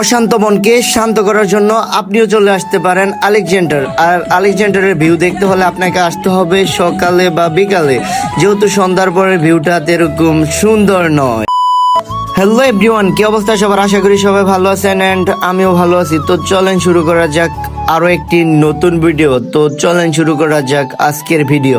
অশান্ত মনকে শান্ত করার জন্য আপনিও চলে আসতে পারেন আলেকজান্ডার। আর আলেকজান্ডারের ভিউ দেখতে হলে আপনাকে আসতে হবে সকালে বা বিকালে। যেহেতু সন্ধ্যার পরের ভিউটা এরকম সুন্দর নয়। হ্যালো এভরিওয়ান কি অবস্থা সবার? আশা করি সবাই ভালো আছেন অ্যান্ড আমিও ভালো আছি। তো চলেন শুরু করা যাক আরও একটি নতুন ভিডিও তো চলেন শুরু করা যাক আজকের ভিডিও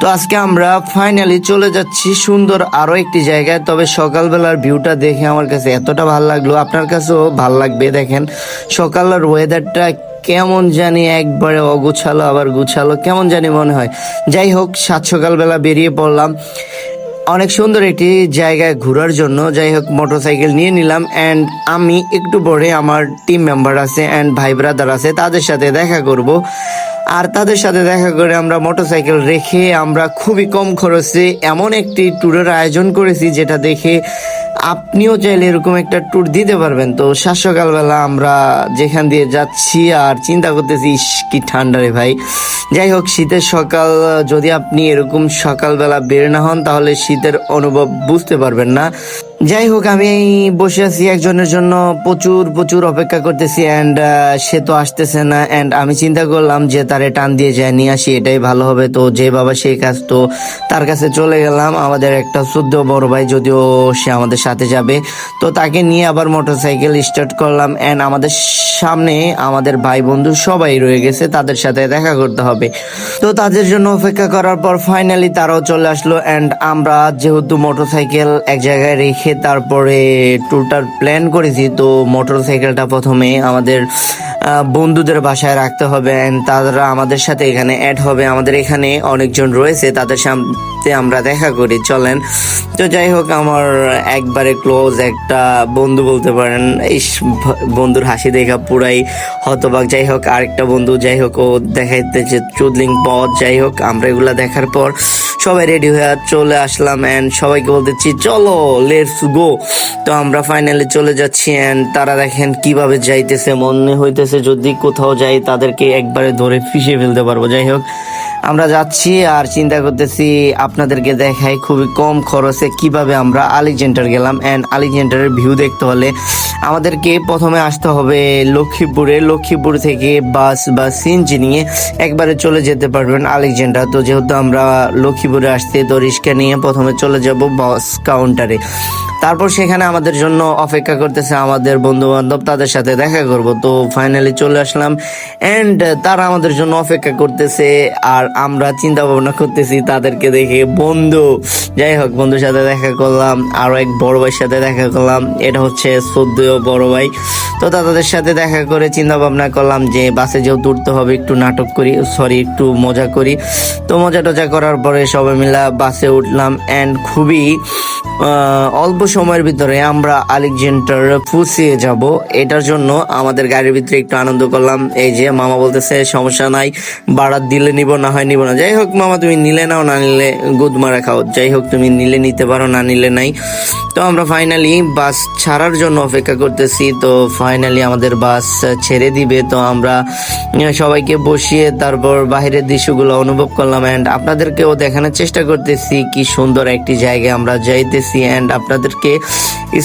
তো আজকে আমরা ফাইনালি চলে যাচ্ছি সুন্দর আরও একটি জায়গায়। তবে সকালবেলার ভিউটা দেখে আমার কাছে এতটা ভালো লাগল। আপনার কাছেও ভালো লাগবে দেখেন। সকালের ওয়েদারটা কেমন জানি একবারে অগুছালো, আবার গুছালো। কেমন জানি মনে হয়। যাই হোক, সাত সকালবেলা বেরিয়ে পড়লাম। অনেক সুন্দর একটি জায়গায় ঘোরার জন্য। যাই হোক, মোটরসাইকেল নিয়ে নিলাম অ্যান্ড আমি একটু পরে আমার টিম মেম্বার আছে অ্যান্ড ভাই ব্রাদার আছে, তাদের সাথে দেখা করব। আর তাদের সাথে দেখা করে আমরা মোটরসাইকেল রেখে আমরা খুবই কম খরচে এমন একটি ট্যুরের আয়োজন করেছি যেটা দেখে আপনিও চাইলে এরকম একটা ট্যুর দিতে পারবেন। তো সকালবেলা আমরা যেখান দিয়ে যাচ্ছি আর চিন্তা করতেছি কি ঠান্ডা রে ভাই। যাই হোক, শীতের সকাল, যদি আপনি এরকম সকালবেলা বের না হন, তাহলে শীতের অনুভব বুঝতে পারবেন না। যাই হোক, আমি বসে আছি একজনের জন্য। প্রচুর প্রচুর অপেক্ষা করতেছি অ্যান্ড সে তো আসতেছে না। অ্যান্ড আমি চিন্তা করলাম যে তারে টান দিয়ে যায়, নিয়ে আসি, এটাই ভালো হবে। তো যে বাবা সেই কাজ তো তার কাছে চলে গেলাম। আমাদের একটা শুদ্ধ বড় ভাই, যদিও সে আমাদের সাথে যাবে। তো তাকে নিয়ে আবার মোটরসাইকেল স্টার্ট করলাম। অ্যান্ড আমাদের সামনে আমাদের ভাই বন্ধু সবাই রয়ে গেছে, তাদের সাথে দেখা করতে হবে। তো তাদের জন্য অপেক্ষা করার পর ফাইনালি তারাও চলে আসলো অ্যান্ড আমরা যেহেতু মোটরসাইকেল এক জায়গায় রেখে তারপরে ট্যুরটার প্ল্যান করেছি, তো মোটরসাইকেলটা প্রথমে আমাদের বন্ধুদের বাসায় রাখতে হবে অ্যান্ড তারা আমাদের সাথে এখানে অ্যাড হবে। আমাদের এখানে অনেকজন রয়েছে, তাদের সাথে আমরা দেখা করি, চলেন। তো যাই হোক, আমার একবারে ক্লোজ একটা বন্ধু বলতে পারেন এই বন্ধুর হাসি দেখা পুরাই হতবাক। যাই হোক, আরেকটা বন্ধু, যাই হোক, ও দেখাইতে যে চুদলিং পথ, যাই হোক, আমরা এগুলা দেখার পর সবাই রেডি হয়ে চলে আসলাম অ্যান্ড সবাইকে বলতেছি, চলো লেটস গো তো আমরা ফাইনালি চলে যাচ্ছি অ্যান্ড তারা দেখেন কীভাবে যাইতেছে, মনে হইতেছে যদি কোথাও যাই তাদেরকে একবারে ধরে ফিসে ফেলতে পারব। যাই হোক আমরা যাচ্ছি আর চিন্তা করতেছি আপনাদেরকে দেখাই খুবই কম খরচে কীভাবে আমরা আলেকজেন্ডার গেলাম অ্যান্ড আলেকজেন্ডারের ভিউ দেখতে হলে আমাদেরকে প্রথমে আসতে হবে লক্ষ্মীপুরে। লক্ষ্মীপুর থেকে বাস বা সিএনজি নিয়ে একবারে চলে যেতে পারবেন আলেকজেন্ডার। তো যেহেতু আমরা লক্ষ্মীপুরে আসতে তো রিক্সা নিয়ে প্রথমে চলে যাব বাস কাউন্টারে তারপর সেখানে আমাদের জন্য অপেক্ষা করতেছে আমাদের বন্ধু বান্ধব তাদের সাথে দেখা করব। তো ফাইনালি চলে আসলাম এন্ড তারা আমাদের জন্য অপেক্ষা করতেছে আর আমরা চিন্তা ভাবনা করতেছি তাদেরকে দেখে, বন্ধু, যাই হোক, বন্ধুর সাথে দেখা করলাম, আরও এক বড় ভাইয়ের সাথে দেখা করলাম, এটা হচ্ছে সদ্য বড় ভাই। তো তাদের সাথে দেখা করে চিন্তা ভাবনা করলাম যে বাসে যেহেতু উঠতে হবে, একটু নাটক করি সরি একটু মজা করি। তো মজা টজা করার পরে সবাই মিলা বাসে উঠলাম এন্ড খুবই অল্প সময়ের ভিতরে আমরা আলেকজেন্ডার ফুসিয়ে যাব। এটার জন্য আমাদের গাড়ির ভিতরে একটু আনন্দ করলাম। এই যে মামা বলতেছে, সমস্যা নাই বাড়ার দিলে নিব, না হয় নিব না। যাই হোক মামা, তুমি নিলে নাও, না নিলে গুদ মারা খাও। যাই হোক, তুমি নিলে নিতে পারো, না নিলে নাই। তো আমরা ফাইনালি বাস ছাড়ার জন্য অপেক্ষা করতেছি। তো ফাইনালি আমাদের বাস ছেড়ে দিবে। তো আমরা সবাইকে বসিয়ে তারপর বাইরের দৃশ্যগুলো অনুভব করলাম। অ্যান্ড আপনাদেরকেও দেখানোর চেষ্টা করতেছি, কি সুন্দর একটি জায়গায় আমরা যাইতেছি। অ্যান্ড আপনাদেরকে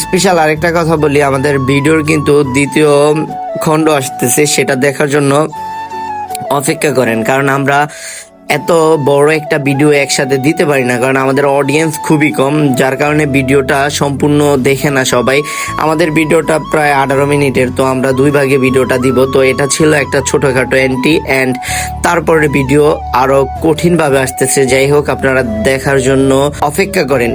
স্পেশাল আরেকটা কথা বলি, আমাদের ভিডিওর কিন্তু দ্বিতীয় খণ্ড আসতেছে, সেটা দেখার জন্য অপেক্ষা করেন, কারণ আমরা এত বড় একটা ভিডিও একসাথে দিতে পারি না, কারণ আমাদের অডিয়েন্স খুবই কম, যার কারণে ভিডিওটা সম্পূর্ণ দেখে না সবাই। আমাদের ভিডিওটা প্রায় আঠারো মিনিটের, তো আমরা দুই ভাগে ভিডিওটা দিব, তো এটা ছিল একটা ছোটোখাটো এন্ট্রি অ্যান্ড তারপরে ভিডিও আরও কঠিনভাবে আসতেছে, যাই হোক আপনারা দেখার জন্য অপেক্ষা করেন।